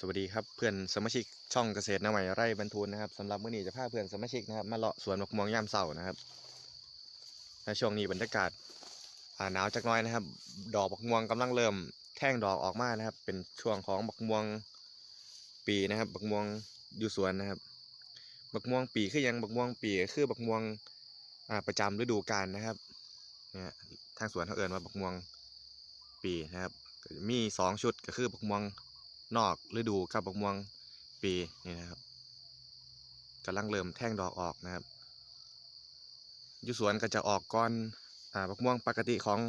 สวัสดีครับเพื่อนสมาชิกช่องเกษตรนาใหม่ไร่บรรทุนนะครับสำหรับมื้อนี้จะพาเพื่อนสมาชิกนะครับมาเลาะสวนมะม่วงยามเช้านะครับในช่วงนี้บรรยากาศหนาวจักน้อยนะครับ ดอกมะม่วงกำลังเริ่มแท่งดอกออกมานะครับ เป็นช่วงของมะม่วงปีนะครับมะม่วงอยู่สวนนะครับมะม่วงปีคือยังมะม่วงปีคือมะม่วงประจำฤดูกาลนะครับเนี่ยทางสวนเขาเอ่นว่ามะม่วงปีนะครับมีสองชุดก็คือมะม่วง นอกฤดูกับบักม่วงปีนี่นะครับกำลังเริ่มแท่งดอกออกนะครับยูสวนก็จะออกก้อนอ่าบักม่วงปกติของ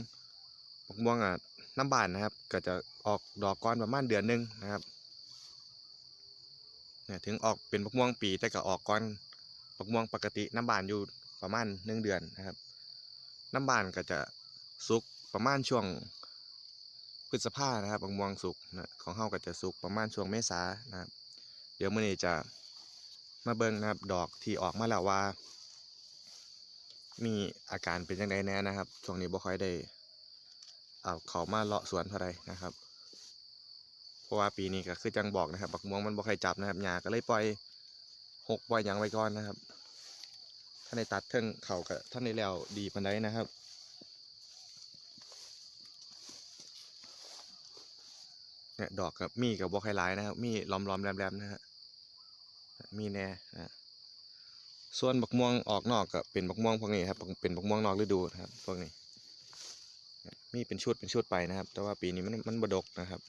บักม่วงอะน้ำบานนะครับ ก็จะออกดอกก้อนประมาณเดือนหนึงนะครับเนี่ยถึงออกเป็นบักม่วงปีแต่ก็ออกก้อนบักม่วงปกติน้ำบานอยู่ประมาณหนึ่งเดือนนะครับ น้ำบานก็จะสุกประมาณช่วง พฤษภานะครับบางม่วงสุกนะของเฮาก็จะสุกประมาณช่วงเมษานะครับ เดี๋ยวมื้อนี้จะมาเบิ่งนะครับดอกที่ออกมาแล้วว่า มีอาการเป็นยังไงแน่นะครับ ช่วงนี้บ่ค่อยได้เอาเขามาเลาะสวนเท่าไรนะครับ เพราะว่าปีนี้ก็คือจังบอกนะครับบักม่วงมันบ่ค่อยจับนะครับหญ้าก็เลยปล่อยหกปล่อยหยังไว้ก่อนนะครับท่านได้ตัดเทิงเขาก็ท่านได้แล้วดีปานใดนะครับ เนี่ยดอกกับมีกับบวคไลายนะครับ มีล้อมล้อมๆแหลมนะฮะมีแน่นะส่วนบักม่วงออกนอกก็เป็นบักม่วงพวกนี้ครับเป็นบักม่วงนอกฤดูนะครับพวกนี้มีเป็นชุดเป็นชุดไปนะครับ แต่ว่าปีนี้มันมันบดกนะครับ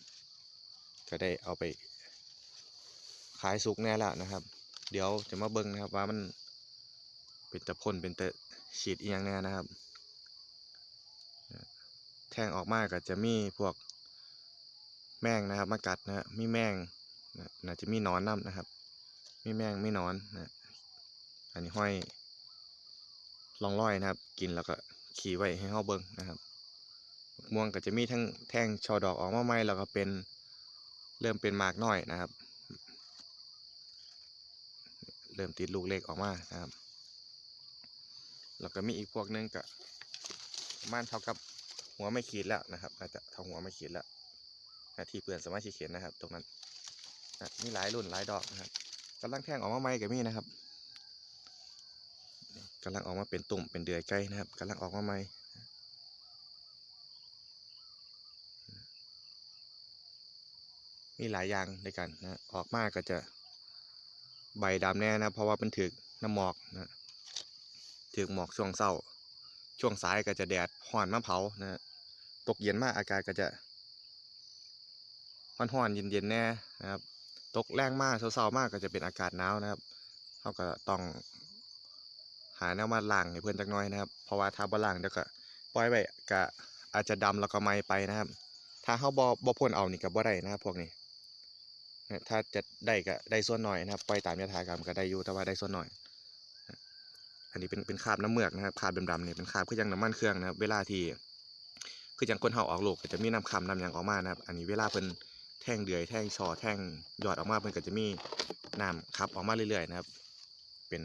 ก็ได้เอาไป ขายสุกแน่ล้วนะครับ เดี๋ยวจะมาเบิ่งนะครับว่ามันเป็นตะพ่นเป็นตะฉีดอีหยังแน่นะครับ แทงออกมาก็จะมีพวก แมงนะครับมากัดนะฮะมีแมงนะน่าจะมีนอนน้ำนะครับ มีแมงไม่นอนนะอันนี้ห้อยลองร้อยนะครับ กินแล้วก็ขี่ไว้ให้เฮาเบิ่งนะครับม่วงก็จะมีทั้งแท่งชอดอกออกมาใหม่แล้วก็เป็นเริ่มเป็นหมากน้อยนะครับ เริ่มติดลูกเล็กออกมานะครับ แล้วก็มีอีกพวกหนึงก็ประมาณเท่ากับหัวไม่ขีดแล้วนะครับน่าจะเท่าหัวไม่ขีดแล้ว นะที่เพื่อนสามารถเขียนนะครับ ตรงนั้นนะมีหลายรุ่นหลายดอกนะครับกำลังแท่งออกมาใหม่กับมีนะครับกำลังออกมาเป็นตุ่มเป็นเดือยใกล้นะครับกำลังออกมาใหม่มีหลายอย่างด้วยกันนะออกมากก็จะใบดำแน่นะเพราะว่ามันถึกน้ำหมอกนะถึกหมอกช่วงเศร้า ช่วงสายก็จะแดดห่อนมาเผานะตกเย็นมากอากาศก็จะ ห้อนๆเย็นๆแน่นะครับ ตกแรงมากเศร้าๆมากก็จะเป็นอากาศหนาวนะครับเขาก็ต้องหาแนวมาล้างให้เพื่อนจักน้อยนะครับ เพราะว่าถ้าบ่ล้างเดี๋ยวก็ปล่อยไว้ก็อาจจะดำแล้วก็ไหม้ไปนะครับ ถ้าเขาบ่บ่พ่นเอานี่ก็บ่ได้นะครับพวกนี้ถ้าจะได้ก็ได้ส่วนหน่อยนะครับปล่อยตามยถากรรมก็ได้อยู่แต่ว่าได้ส่วนหน่อย อันนี้เป็นเป็นคาบน้ำเมือกนะครับคาบดำๆเนี่ยเป็นคาบคือยังน้ำมันเครื่องนะครับ เวลาที่คือจังคนเฮาออกลูกก็จะมีน้ำคำน้ำยังออกมานะครับ อันนี้เวลาเพิ่น ท่งเดือยแท่งชอแท่งยอดออกมาเพิ่นก็จะมีน้ำคับออกมาเรื่อยๆนะครับ เป็น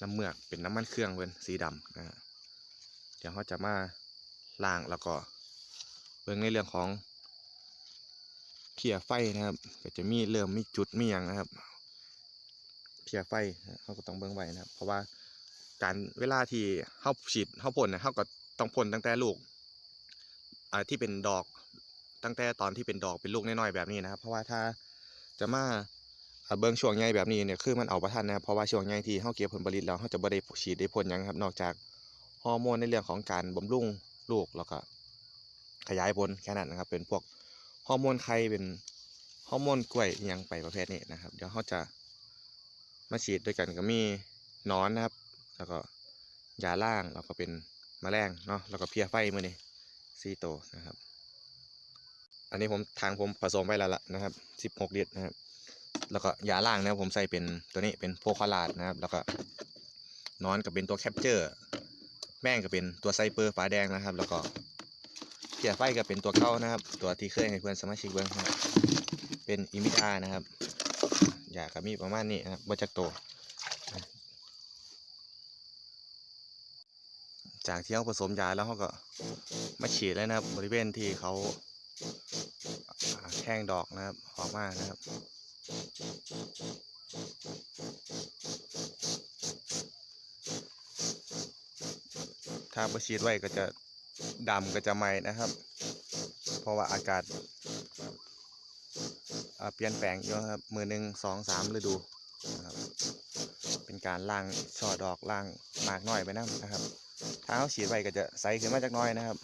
น้ำเมือกเป็นน้ำมันเครื่องเพิ่นสีดำนะฮะเดี๋ยวเขาจะมาล้างแล้วก็เบิ่งในเรื่องของเพียไฟนะครับ ก็จะมีเริ่มมีจุดมีอย่างนะครับเพียไฟเขาก็ต้องเบิ่งไว้นะครับ เพราะว่าการเวลาที่เขาฉีดเขาพ่นนี่ยเขาก็ต้องพ่นตั้งแต่ลูกที่เป็นดอก ตั้งแต่ตอนที่เป็นดอกเป็นลูกน้อยๆแบบนี้นะครับ เพราะว่าถ้าจะมาเบิ่งช่วงใหญ่แบบนี้เนี่ยคือมันเอาประทันนะครับเพราะว่าช่วงใหญ่ที่เฮาเก็บผลผลิตแล้วเฮาจะบ่ได้ฉีดได้พ่นหยังครับ นอกจากฮอร์โมนในเรื่องของการบำรุงลูกแล้วก็ขยายผลแค่นั้นนะครับ เป็นพวกฮอร์โมนไข่เป็นฮอร์โมนกล้วยยังไปประเภทนี้นะครับ เดี๋ยวเฮาจะมาฉีดด้วยกันก็มีนอนนะครับ แล้วก็ยาล่างแล้วก็เป็นแมลงเนาะแล้วก็เพียไฟมือนี้สี่ตัวนะครับ อันนี้ผมทางผมผสมไปแล้วล่ะนะครับ 16 ลิตรนะครับ แล้วก็ยาล่างนะผมใส่เป็นตัวนี้เป็นโพคาลาดนะครับ แล้วก็นอนก็เป็นตัวแคปเจอร์ แม่งก็เป็นตัวไซเปอร์ฝาแดงนะครับ แล้วก็เกียร์ไฟก็เป็นตัวเก้านะครับ ตัวที่เคยให้เพื่อนสมาชิกเบิ้งครับเป็นอิมิตานะครับยาก็มีประมาณนี้นะครับบจักโตวจากที่เขาผสมยาแล้วเขาก็มาฉีดเลยนะครับบริเวณที่เขา อ่าแททงดอกนะครับออกมากนะครับถ้าประชีดไว้ก็จะดำก็จะไหมนะครับ เพราะว่าอากาศอ่าเปลี่ยนแปลงเยอะครับ มือหนึ่งสองสามฤดูนะครับเป็นการล่างช่อดอกล่างหมากน้อยไปน้ำนะครับถ้าเขาฉีดไว้ก็จะใสขึ้นมาจากน้อยนะครับ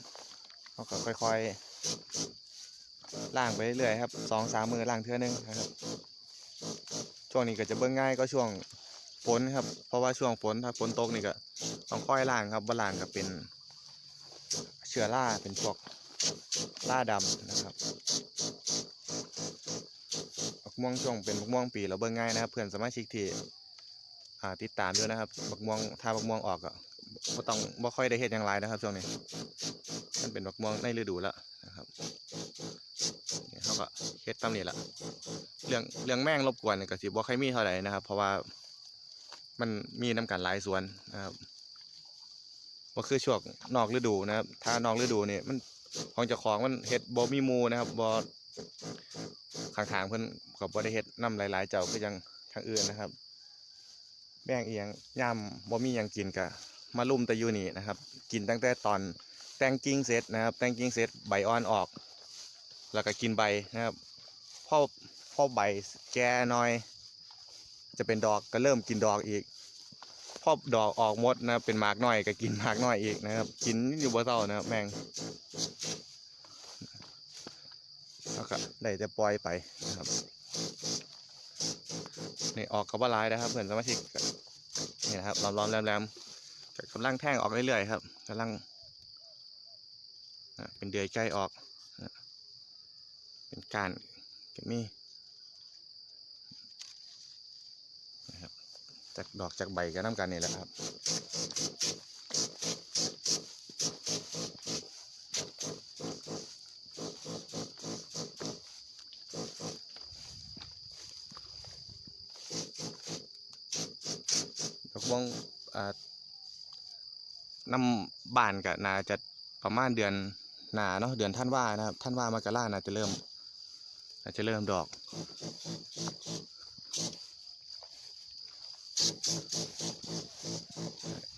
เขาก็ค่อยๆ ล่างไปเรื่อยๆครับสองสามมือล่างเทื่อนึงนะครับ ช่วงนี้ก็จะเบิ่งง่ายก็ช่วงฝนครับ เพราะว่าช่วงฝนถ้าฝนตกนี่ก็ต้องค่อยล่างครับบ่ล่างก็เป็น เชื้อราเป็นพวกราดำนะครับบักม่วงช่วงเป็นบักม่วงปีเราเบิ่งง่ายนะครับ เพื่อนสมาชิกที่ติดตามด้วยนะครับบักม่วงถ้าบักม่วงออกก็บ่ต้องบ่ค่อยได้เฮ็ดอย่างไรนะครับ ช่วงนี้ มันเป็นบักม่วงในฤดูแล้ว ก็เฮ็ดตามนี้ละเรื่องเรื่องแม่งรบกวนนี่ก็สิบ่ค่อยมีเท่าไหร่นะครับ เพราะว่ามันมีน้ำกันหลายสวนนะครับบ่คือช่วงนอกฤดูนะครับ ถ้านอกฤดูนี่มันของเจ้าของมันเฮ็ดบ่มีมูนะครับบ่ข้างๆเพิ่นก็บ่ได้เฮ็ดนํหลาย ๆ เจ้าคือจังทางอื่นนะครับแบ่งเอียงยามบ่มีหยังกินก็มาลุ่มแต่อยู่นี่นะครับ กินตั้งแต่ตอนแต่งกิ่งเสร็จนะครับ แต่งกิ่งเสร็จใบอ่อนออก แล้วก็กินใบนะครับพอพอใบแก่หน่อย จะเป็นดอกก็เริ่มกินดอกอีกพอดอกออกหมดนะครับเป็นหมากน้อยก็กินหมากน้อยอีกนะครับ กินอยู่บ่เศร้านะครับแมงแล้วก็ได้จะปล่อยไปนะครับนี่ออกกับว่าลายนะครับเพื่อนสมาชิกนี่นะครับร้อนๆแรมๆก็กำลังแท่งออกเรื่อยๆครับกำลังเป็นเดือยใกล้ออก การก็มีนะครับจากดอกจากใบก็น้ำกันนี่แหละครับดอกม่วงอ่านำบานกับนาจะประมาณเดือนหนาเนาะเดือนท่านว่านะครับท่านว่ามกราน่าจะเริ่ม น่าจจะเริ่มดอก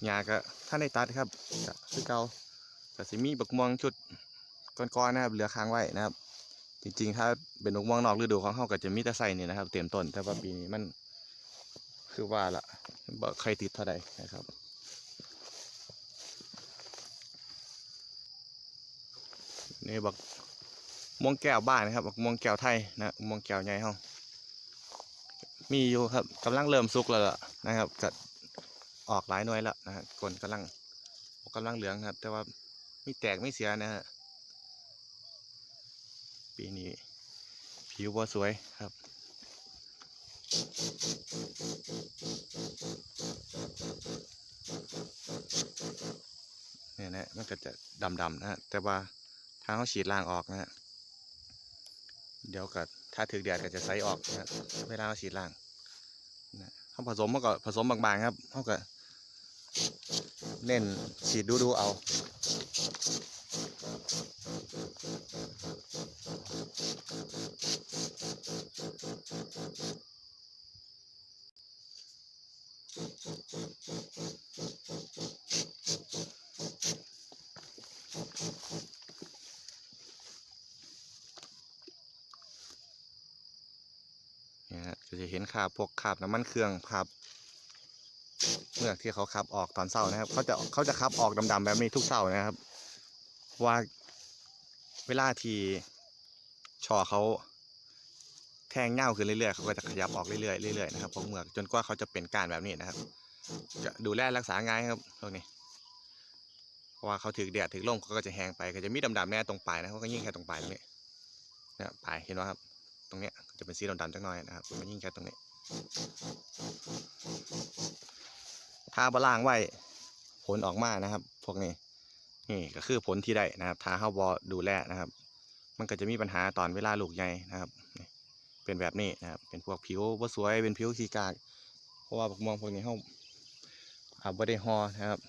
หญ้าก็ท่านได้ตัดครับคือเก่าก็สิมีบักม่วงชุดก้อนๆนะครับ เหลือค้างไว้นะครับ จริงๆ ถ้าเป็นบักม่วงนอกฤดูของเขาก็จะมีแต่ใส่นี่นะครับ เต็มต้น แต่ว่าปีนี้มันคือว่าละบ่ใครติดเท่าใดนะครับนี่บัก ม่วงแก้วบ้านนะครับบักม่วงแก้วไทยนะม่วงแก้วใหญ่เฮามีอยู่ครับกำลังเริ่มสุกแล้วล่ะนะครับก็ออกหลายหน่วยแล้วนะฮะกลนกำลังกำลังเหลืองครับ แต่ว่าไม่แตกไม่เสียนะฮะปีนี้ผิวบ่สวยครับเนี่ยนะมันก็จะดำๆนะฮะแต่ว่าถ้าเขาฉีดล่างออกนะฮะ เดี๋ยวก็ถ้าถึงแดดก็จะใสออกนะเวลาเราฉีดล่างนะเขาผสมมาก็ผสมบางๆครับเขาก็เน้นฉีดดูๆเอา คาบพวกคาบน้ำมันเครื่องคราบเมือกที่เขาขับออกตอนเช้านะครับ เขาจะเขาจะขับออกดำๆแบบนี้ทุกเช้านะครับ ว่าเวลาที่ช่อเขาแทงเง่าขึ้นเรื่อยๆเขาก็จะขยับออกเรื่อยๆเรื่อยๆนะครับพวกเมือกจนกว่าเขาจะเป็นการแบบนี้นะครับ จะดูแลรักษาง่ายครับพวกนี้เพราะว่าเขาถือแดดถือลมเขาก็จะแห้งไปก็จะมีดำๆแน่ตรงปลายนะเขาก็ยิ่งแค่ตรงปลายตรงนี้เนี่ยปลายเห็นไหมครับ ตรงเนี้ยจะเป็นสีดำๆจักหน่อยนะครับมันยิ่งแค่ตรงนี้ ถ้าบล่างไว้ผลออกมานะครับ พวกนี้นี่ก็คือผลที่ได้นะครับถ้าเฮาบอดูแลนะครับ มันก็จะมีปัญหาตอนเวลาลูกใหญ่นะครับ เป็นแบบนี้นะครับ เป็นพวกผิวบ่สวยเป็นผิวขี้กากเพราะว่าผมมองพวกนี้เฮาอาบ่ได้ฮอนะครับ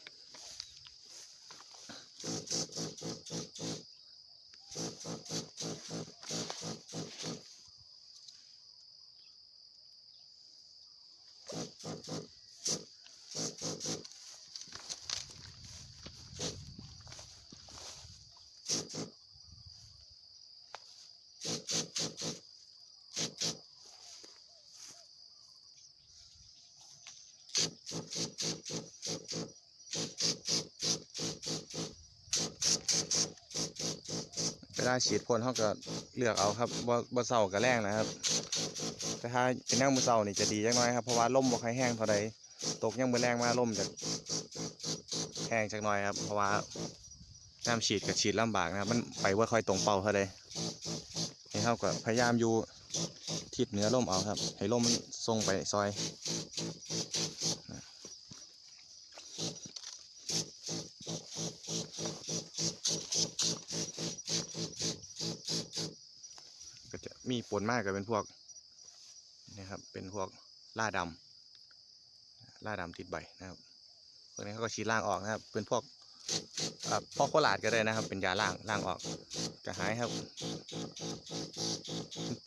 ลาฉีดพ่นเขาก็เลือกเอาครับบ่บ่เศร้ากับแรงนะครับ แต่ถ้าเป็นย่างมือเศร้านี่จะดีจังน้อยครับเพราะว่าลมบ่ค่อยแห้งเท่าใดตกย่างมือแรงมาลมจะแห้งจักน่อยครับเพราะว่าน้ำฉีดกับฉีดลำบากนะครับ มันไปว่าค่อยตรงเป้าเท่าใดนี่เขาก็พยายามอยู่ทิศเหนือลมเอาครับ ให้ลมมันส่งไปซอย มีปนมากก็เป็นพวกนี่ครับเป็นพวกล่าดำล่าดำติดใบนะครับพวกนี้เขาก็ฉีดล่างออกนะครับ เป็นพวกเอ่อพอกโคลาดก็ได้นะครับ เป็นยาล่างล่างออกจะหายครับ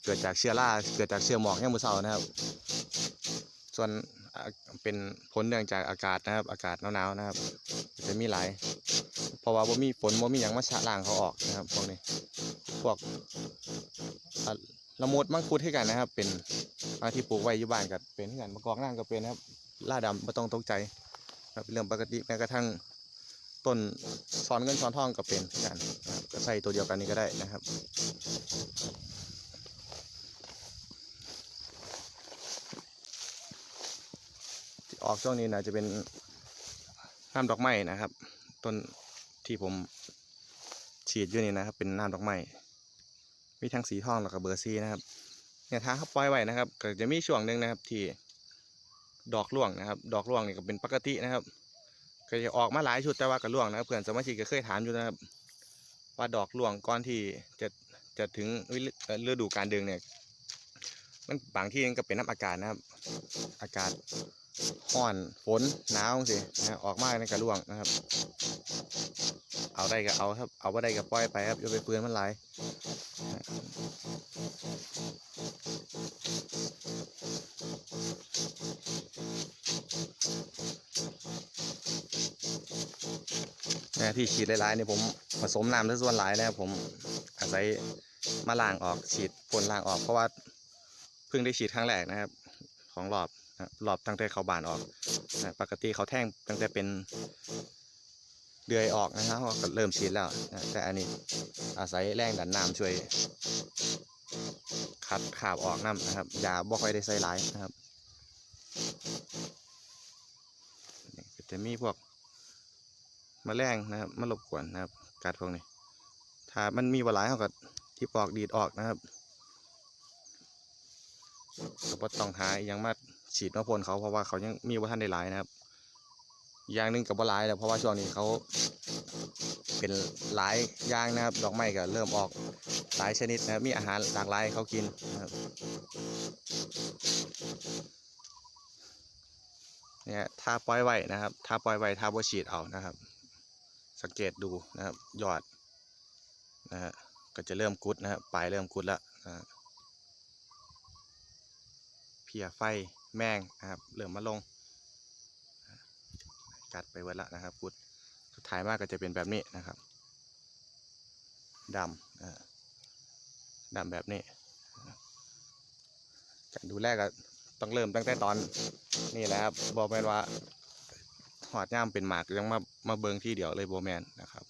เกิดจากเชื้อราเกิดจากเชื้อหมอกย่างมือเสานะครับ ส่วนเป็นผลเนื่องจากอากาศนะครับ อากาศหนาวๆนะครับ จะมีหลาย เพราะว่าบ่มีฝนบ่มีหยังมาชะล้างเขาออกนะครับพวกนี้ พวก ละมดมังคุดให้กันนะครับ เป็นอาที่ปลูกไว้อยู่บ้านกับเป็นที่กันมะกอกนั่งก็เป็นนะครับล่าดำไม่ต้องตกใจครับเป็นเรื่องปกติแม้กระทั่งต้นซ้อนเงินซ้อนทองก็เป็นกันก็ใส่ตัวเดียวกันนี้ก็ได้นะครับออกช่วงนี้นะจะเป็นน้ำดอกไม้นะครับ ต้นที่ผมฉีดอยู่นี่นะครับ เป็นน้ำดอกไม้ มีทั้งสีทองแล้วก็เบอร์ซีนะครับเนี่ยถ้าเขาปล่อยไว้นะครับก็จะมีช่วงหนึ่งนะครับที่ดอกร่วงนะครับ ดอกร่วงนี่ก็เป็นปกตินะครับ ก็จะออกมาหลายชุดแต่ว่าก็ร่วงนะครับเพื่อนสมาชิกก็เคยถามอยู่นะครับ ว่าดอกร่วงก่อนที่จะจะถึงฤดูการดึงเนี่ยมันบางที่ก็เป็นน้ำอากาศนะครับ อากาศห้อนฝนหนาวสินะออกมาในกระล่วงนะครับ เอาได้ก็เอาครับเอาไ่ได้ก็ปล่อยไปครับอย่าไปเปลือนมันหลาย ที่ฉีดหลายๆนี่ผมผสมน้ำซะส่วนหลายนะครับผมอาศัยมาล้างออกฉีดพ่นล้างออกเพราะว่าเพิ่งได้ฉีดครั้งแรกนะครับ ของรอบนะครับรอบตั้งแต่เขาบานออกนะปกติเขาแท่งตั้งแต่เป็นเดือยออกนะครับก็เริ่มฉีดแล้วนะแต่อันนี้อาศัยแรงดันน้ำช่วย คัดขาบออกน้ำนะครับยาบ่ค่อยได้ใส่หลายนะครับจะมีพวก มาแมลงนะครับมารบกวนนะครับ กัดพวกนี้ถ้ามันมีบหลายเขาก็ที่ปอกดีดออกนะครับก็บ่ต้องหาอหยังมาฉีดมาพ่นเขาเพราะว่าเขายังมีว่าท่านได้หลายนะครับอย่างหนึ่งกับว่าหลายแล้วเพราะว่าช่วงนี้เขาเป็นหลายย่างนะครับ ดอกไม้ก็เริ่มออกหลายชนิดนะครับ มีอาหารหลากหลายเขากินนะครับเนี่ยถ้าปล่อยไว้นะครับ ถ้าปล่อยไว้ถ้าบ่ฉีดเอานะครับ สังเกตดูนะครับยอดนะฮะก็จะเริ่มกุดนะครับปลายเริ่มกุดแล้วนะเพียไฟแมงนะครับเริ่มมาลง กัดไปเวดละนะครับกุดสุดท้ายมากก็จะเป็นแบบนี้นะครับดำอ่าดำแบบนี้การดูแลก็ต้องเริ่มตั้งแต่ตอนนี่แหละครับบอแมนว่า หอดย่ามเป็นหมากยังมามาเบิงที่เดียวเลยโบแมนนะครับ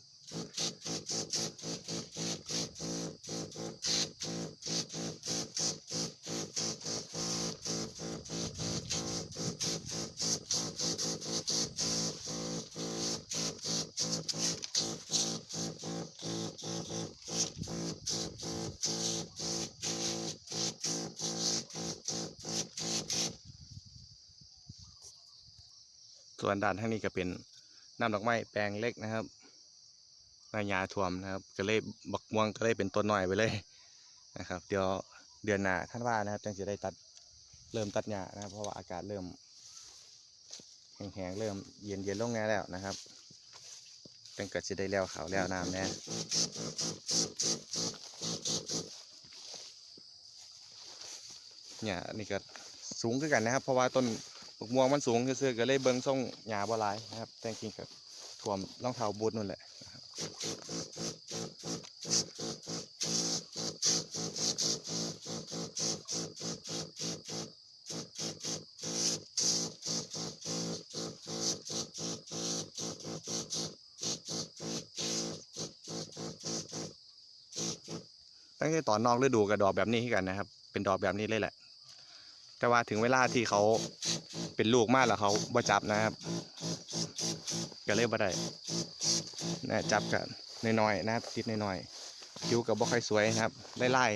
ส่วนด้านทางนี้ก็เป็นน้ำดอกไม้แปลงเล็กนะครับนายาท่วมนะครับ ก็เลยบักม่วงก็เลยเป็นต้นหน่อยไปเลยนะครับ เดี๋ยวเดือนหน้าท่านว่านะครับจังจะได้ตัดเริ่มตัดหญ้านะครับ เพราะว่าอากาศเริ่มแห้งๆเริ่มเย็นเย็นๆลงแน่แล้วนะครับจังก็จะได้แล้วเขาวแล้วน้ำแน่เนี่ยนี่ก็สูงขึ้นกันนะครับ เพราะว่าต้น บักม่วงมันสูงซื่อๆก็เลยเบิ่งทรงหญ้าบ่หลายนะครับ แต่จริงก็ท่วมรองเท้าบูทนู่นแหละตั้งแต่ตอนนอกฤดูกับดอกแบบนี้คือกันนะครับ เป็นดอกแบบนี้เลยแหละ แต่ว่าถึงเวลาที่เขา เป็นลูกมากแล้วเขาบ่จับนะครับก็เลยบ่ได้นะจับกันน้อยๆนะครับติดน้อยๆคิ้วกับบ่ค่อยสวยนะครับไล่ๆ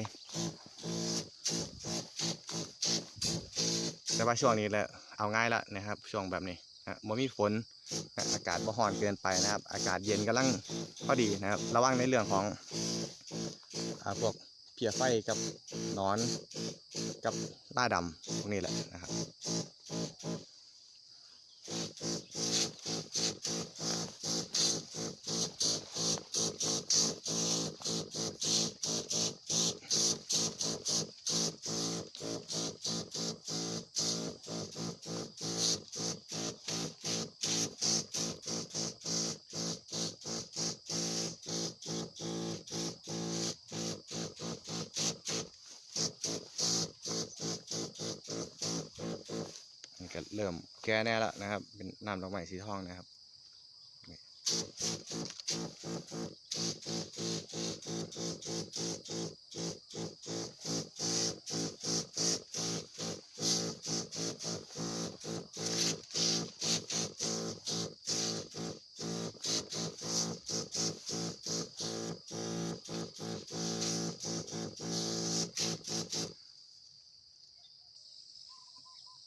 แต่ว่าช่วงนี้แหละเอาง่ายละนะครับ ช่วงแบบนี้นะบ่มีฝนนะอากาศบ่ร้อนเกินไปนะครับ อากาศเย็นกำลังพอดีนะครับ ระวังในเรื่องของอพวกเพียไฟกับนอนกับล่าดำพวกนี้แหละนะครับ เริ่มแก่แน่แล้วนะครับ เป็นน้ำดอกไม้สีทองนะครับ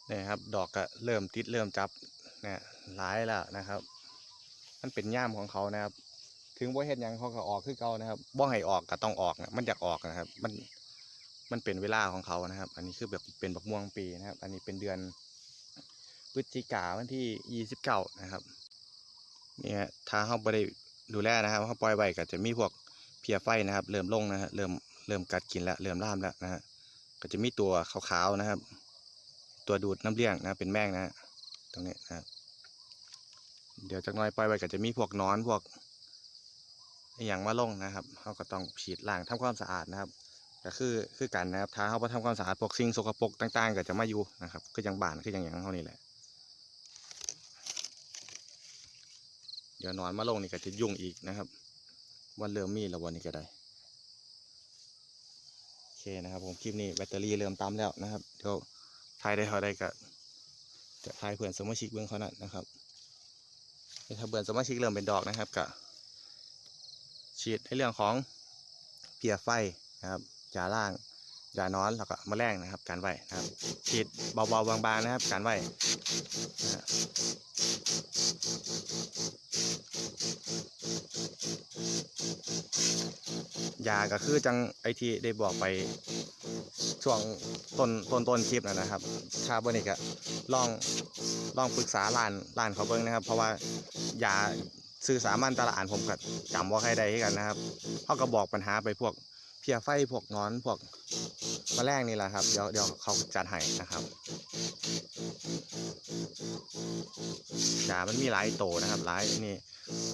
นี่ครับ ดอกก็เริ่มติดเริ่มจับเนี่ยหลายแล้วนะครับ มันเป็นย่ามของเขานะครับ ถึงบ่เฮ็ดยังเขาก็ออกคือเก่านะครับบ่ให้ออกก็ต้องออกนะมันอยากออกนะครับ มันมันเป็นเวลาของเขานะครับ อันนี้คือแบบเป็นบักม่วงปีนะครับ อันนี้เป็นเดือนพฤศจิกาวันที่ยี่สิบเก้านะครับ เนี่ยถ้าเขาบ่ได้ดูแลนะครับเขาปล่อยไว้ก็จะมีพวกเพียไฟนะครับ เริ่มลงนะฮะเริ่มเริ่มกัดกินแล้วเริ่มล่ามแล้วนะฮะก็จะมีตัวขาวๆนะครับ ตัวดูดน้ำเลี้ยงนะเป็นแมงนะ ตรงนี้นะเดี๋ยวจากหน้อยปล่อยไว้ก็จะมีพวกนอนพวกอย่างมาลงนะครับเขาก็ต้องฉีดล้างทำความสะอาดนะครับก็คือคือกันนะครับถ้าเขาไปทำความสะอาดพวกสิ่งสกปรกต่าง ๆ ก็จะมาอยู่นะครับคืออย่างบานคืออย่างอย่างเขานี่แหละ เดี๋ยวนอนมาลงนี่ก็จะยุ่งอีกนะครับ วันเริ่มมีแล้ววันนี้ก็ได้โอเคนะครับผมคลิปนี้แบตเตอรี่เริ่มต่ำแล้วนะครับเดี๋ยว ทายได้เท่าใดก็จะทายเพื่อนสมาชิกเบื้องเขานั้นนะครับถ้าเบื่อสมาชิกเริ่มเป็นดอกนะครับก็ฉีดในเรื่องของเพียไฟนะครับจ่าล่าง ยานอนแล้วก็แมลงนะครับ การไหวนะครับฉีดเบาๆบางๆนะครับ การไหวยาก็คือจังไอที่ได้บอกไปช่วงต้นต้นต้นคลิปนะครับถ้าเบอร์นี้ก็ลองลองปรึกษาร้านร้านเขาเบิ้งนะครับ เพราะว่ายาซื้อสามัญตลาดผมก็จำว่าใครใดให้กันนะครับเขาก็บอกปัญหาไปพวก พียไฟพวกหนอนพวกมแมลงนี่แหละครับ เดี๋ยวเดี๋ยวเขาจัดให้นะครับยามันมีหลายโตนะครับหลายนี่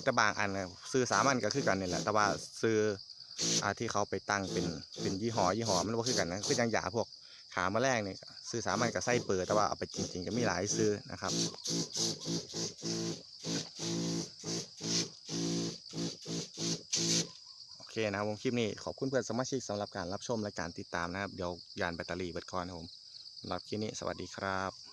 แต่บางอันนะซื้อสามัญก็คือกันนี่แหละ แต่ว่าซื้ออาที่เขาไปตั้งเป็นเป็นยี่ห้อยี่ห้อมันว่าคือกันนะคือจังยาพวกขามแมลงเนี่ยซื้อสามัญกับไส้เปิดแต่ว่าเอาไปจริง ๆ ก็มีหลายซื้อนะครับ นะครับผมคลิปนี้ขอบคุณเพื่อนสมาชิกสำหรับการรับชมและการติดตามนะครับ เดี๋ยวยานแบตเตอรี่เบิดคอนครับผมสำหรับคลิปนี้สวัสดีครับ